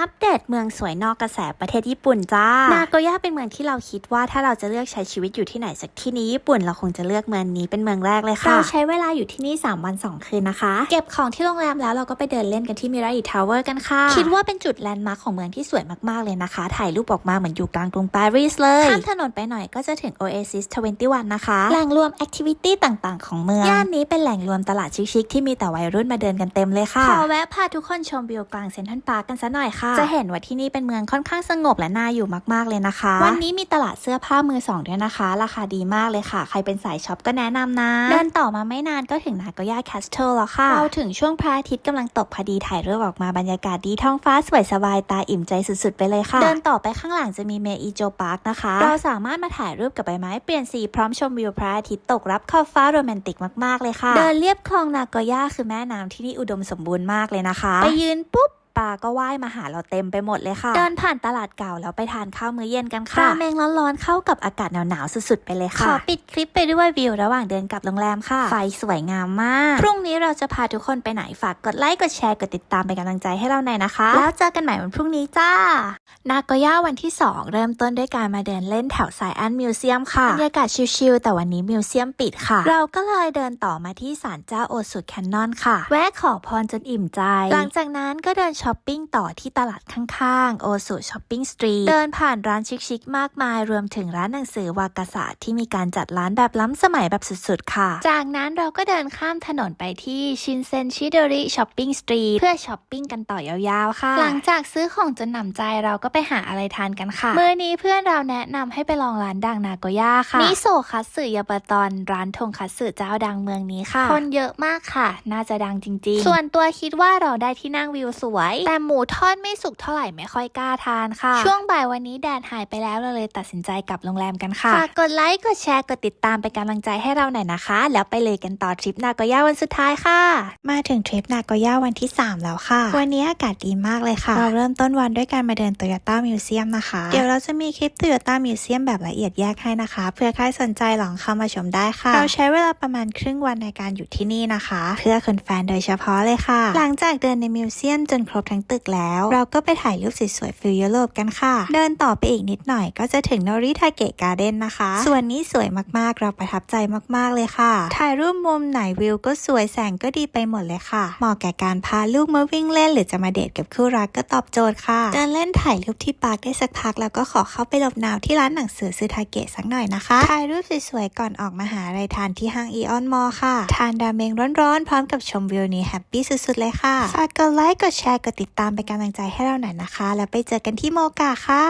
อัปเดตเมืองสวยนอกกระแสประเทศญี่ปุ่นจ้า นาโกย่าเป็นเมืองที่เราคิดว่าถ้าเราจะเลือกใช้ชีวิตอยู่ที่ไหนสักที่นี้ญี่ปุ่นเราคงจะเลือกเมืองนี้เป็นเมืองแรกเลยค่ะ เราใช้เวลาอยู่ที่นี่ 3 วัน 2 คืนนะคะ เก็บของที่โรงแรมแล้วเราก็ไปเดินเล่นกันที่มิราอิทาวเวอร์กันค่ะ คิดว่าเป็นจุดแลนด์มาร์คของเมืองที่สวยมากๆเลยนะคะ ถ่ายรูปออกมาเหมือนอยู่กลางกรุงปารีสเลยข้ามถนนไปหน่อยก็จะถึง Oasis 21 นะคะ แหล่งรวมแอคทิวิตี้ต่างๆ ของเมือง ย่านนี้เป็นแหล่งรวมตลาดชิคๆที่มีแต่วัยรุ่นมาเดินกันเต็มเลยค่ะขอแวะพาทุกคนชมวิวกลางเซ็นทรัลพาร์คกันซะหน่อยค่ะจะเห็นว่าที่นี่เป็นเมืองค่อนข้างสงบและน่าอยู่มากๆเลยนะคะ วันนี้มีตลาดเสื้อผ้ามือสองด้วยนะคะ ราคาดีมากเลยค่ะ ใครเป็นสายช็อปก็แนะนำนะ เดินต่อมาไม่นานก็ถึงนาโกย่าแคสเทิลแล้วค่ะ เราถึงช่วงพระอาทิตย์กำลังตกพอดีถ่ายรูปออกมาบรรยากาศดีท้องฟ้าสวยสบายตาอิ่มใจสุดๆ ไปเลยค่ะ เดินต่อไปข้างหลังจะมีเมอิโจพาร์คนะคะ เราสามารถมาถ่ายรูปกับใบไม้เปลี่ยนสีพร้อมชมวิวพระอาทิตย์ตกรับขอบฟ้าโรแมนติกมากๆเลยค่ะ เดินเลียบคลองนาโกย่าคือแม่น้ำที่นี่อุดมสมบูรณ์มากเลยนะคะ ไปยืนปุ๊บ ปลาก็ว่ายมาหาเราเต็มไปหมดเลยค่ะ เดินผ่านตลาดเก่าแล้วไปทานข้าวมื้อเย็นกันค่ะราเมงร้อนๆเข้ากับอากาศหนาวๆสุดๆไปเลยค่ะขอปิดคลิปไปด้วยวิวระหว่างเดินกลับโรงแรมค่ะ ไฟสวยงามมาก พรุ่งนี้เราจะพาทุกคนไปไหนฝากกดไลค์กดแชร์กดติดตามเป็นกำลังใจให้เราหน่อยนะคะ แล้วเจอกันใหม่วันพรุ่งนี้จ้า นาโกย่าวันที่ 2 เริ่มต้นด้วยการมาเดินเล่นแถวสายอันมิวเซียมค่ะบรรยากาศชิลๆแต่วันนี้มิวเซียมปิดค่ะ เราก็เลยเดินต่อมาที่ศาลเจ้าโอสุดแคนนอนค่ะ แวะขอพรจนอิ่มใจ หลังจากนั้นก็เดินช้อปปิ้งต่อที่ตลาดข้างๆ โอสุช้อปปิ้งสตรีท เดินผ่านร้านชิคๆมากมาย รวมถึงร้านหนังสือวากาศาสตร์ที่มีการจัดร้านแบบล้ำสมัยแบบสุดๆ ค่ะ จากนั้นเราก็เดินข้ามถนนไปที่ชินเซนชิโดริช้อปปิ้งสตรีท เพื่อช้อปปิ้งกันต่อยาวๆ ค่ะ หลังจากซื้อของจนหนำใจเราก็ไปหาอะไรทานกันค่ะ มื้อนี้เพื่อนเราแนะนำให้ไปลองร้านดังนาโกย่าค่ะมิโซะคัตสึยาบะตอนร้านทงคัตสึเจ้าดังเมืองนี้ค่ะ คนเยอะมากค่ะ น่าจะดังจริง ๆ ส่วนตัวคิดว่าเราได้ที่นั่งวิวสวยแต่หมูทอดไม่สุกเท่าไหร่ไม่ค่อยกล้าทานค่ะ ช่วงบ่ายวันนี้แดดหายไปแล้วเราเลยตัดสินใจกลับโรงแรมกันค่ะฝากกดไลค์กดแชร์กดติดตามเป็นกำลังใจให้เราหน่อยนะคะ แล้วไปเลยกันต่อทริปนาโกย่าวันสุดท้ายค่ะ มาถึงทริปนาโกย่าวันที่ 3 แล้วค่ะ วันนี้อากาศดีมากเลยค่ะ เราเริ่มต้นวันด้วยการมาเดินโตโยต้ามิวเซียมนะคะ เดี๋ยวเราจะมีคลิปโตโยต้ามิวเซียมแบบละเอียดแยกให้นะคะ เพื่อใครสนใจลองเข้ามาชมได้ค่ะ เราใช้เวลาประมาณครึ่งวันในการอยู่ที่นี่นะคะ เพื่อคนแฟนโดยเฉพาะเลยค่ะ หลังจากเดินในมิวเซียมจนครบทั้งตึกแล้ว เราก็ไปถ่ายรูปสวยๆฟิลยุโรปกันค่ะ เดินต่อไปอีกนิดหน่อยก็จะถึงโนริทาเกะการ์เด้นนะคะ ส่วนนี้สวยมากๆ เราประทับใจมากๆเลยค่ะ ถ่ายรูปมุมไหนวิวก็สวยแสงก็ดีไปหมดเลยค่ะ เหมาะแก่การพาลูกมาวิ่งเล่น หรือจะมาเดทกับคู่รักก็ตอบโจทย์ค่ะเดินเล่นถ่ายรูปที่ปาร์คได้สักพักแล้วก็ขอเข้าไปหลบหนาวที่ร้านหนังสือซูทาเกะสักหน่อยนะคะ ถ่ายรูปสวยๆก่อนออกมาหาอะไรทานที่ห้างอีออนมอลค่ะ ทานราเมงร้อนๆพร้อมกับชมวิวนี้แฮปปี้สุดๆเลยค่ะ ฝากกดไลค์ กดแชร์กดติดตามเป็นกำลังใจให้เราหน่อยนะคะ แล้วไปเจอกันที่โมกาค่ะ